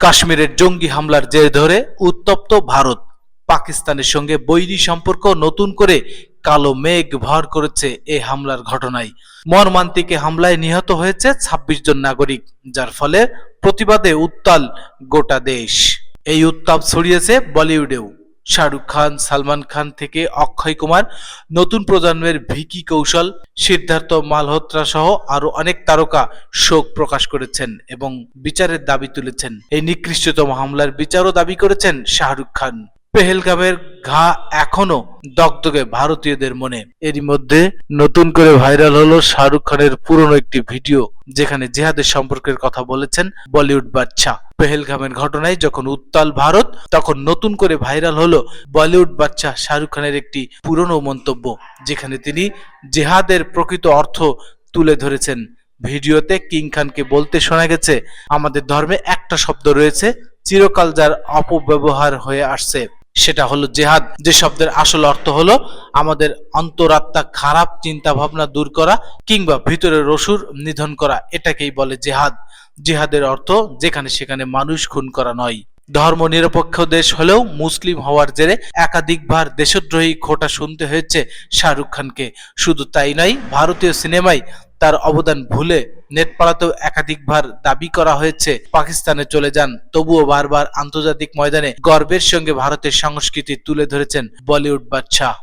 কাশ্মীরের জঙ্গি হামলার জের ধরে উত্তপ্ত ভারত। পাকিস্তানের সঙ্গে বৈরি সম্পর্ক নতুন করে কালো মেঘ ভর করেছে এ হামলার ঘটনায়। মর্মান্তিকে হামলায় নিহত হয়েছে ২৬ জন নাগরিক, যার ফলে প্রতিবাদে উত্তাল গোটা দেশ। এই উত্তাপ ছড়িয়েছে বলিউডেও। শাহরুখ খান, সালমান খান থেকে অক্ষয় কুমার, নতুন প্রজন্মের ভিকি কৌশল, সিদ্ধার্থ মালহোত্রা সহ আরও অনেক তারকা শোক প্রকাশ করেছেন এবং বিচারের দাবি তুলেছেন। এই নিকৃষ্টতম হামলার বিচারও দাবি করেছেন শাহরুখ খান। পেহেলগামের ঘা এখনও দগদগে ভারতীয়দের মনে। এরই মধ্যে নতুন করে ভাইরাল হলো শাহরুখ খানের পুরনো একটি ভিডিও, যেখানে জেহাদের সম্পর্কের কথা বলেছেন বলিউড বাচ্চা পেহেলগামের ঘটনায় যখন উত্তাল ভারত, তখন নতুন করে ভাইরাল হলো বলিউড বাচ্চা শাহরুখ খানের একটি পুরনো মন্তব্য, যেখানে তিনি জেহাদের প্রকৃত অর্থ তুলে ধরেছেন। ভিডিওতে কিং খানকে বলতে শোনা গেছে, আমাদের ধর্মে একটা শব্দ রয়েছে, চিরকাল যার অপব্যবহার হয়ে আসছে। সেটা হলো জেহাদ। যে শব্দের আসল অর্থ হলো আমাদের অন্তরাত্মা খারাপ চিন্তা ভাবনা দূর করা কিংবা ভিতরের রসুর নিধন করা, এটাকেই বলে জেহাদ। জেহাদের অর্থ যেখানে সেখানে মানুষ খুন করা নয়। ধর্ম নিরপেক্ষ দেশ হলেও মুসলিম হওয়ার জেরে একাধিকবার দেশদ্রোহী খোটা শুনতে হয়েছে শাহরুখ খানকে। শুধু তাই নয়, ভারতীয় সিনেমায় তার অবদান ভুলে নেট পাড়াতেও একাধিকবার দাবি করা হয়েছে, পাকিস্তানে চলে যান। তবুও বারবার আন্তর্জাতিক ময়দানে গর্বের সঙ্গে ভারতের সংস্কৃতি তুলে ধরেছেন বলিউড বাদশাহ।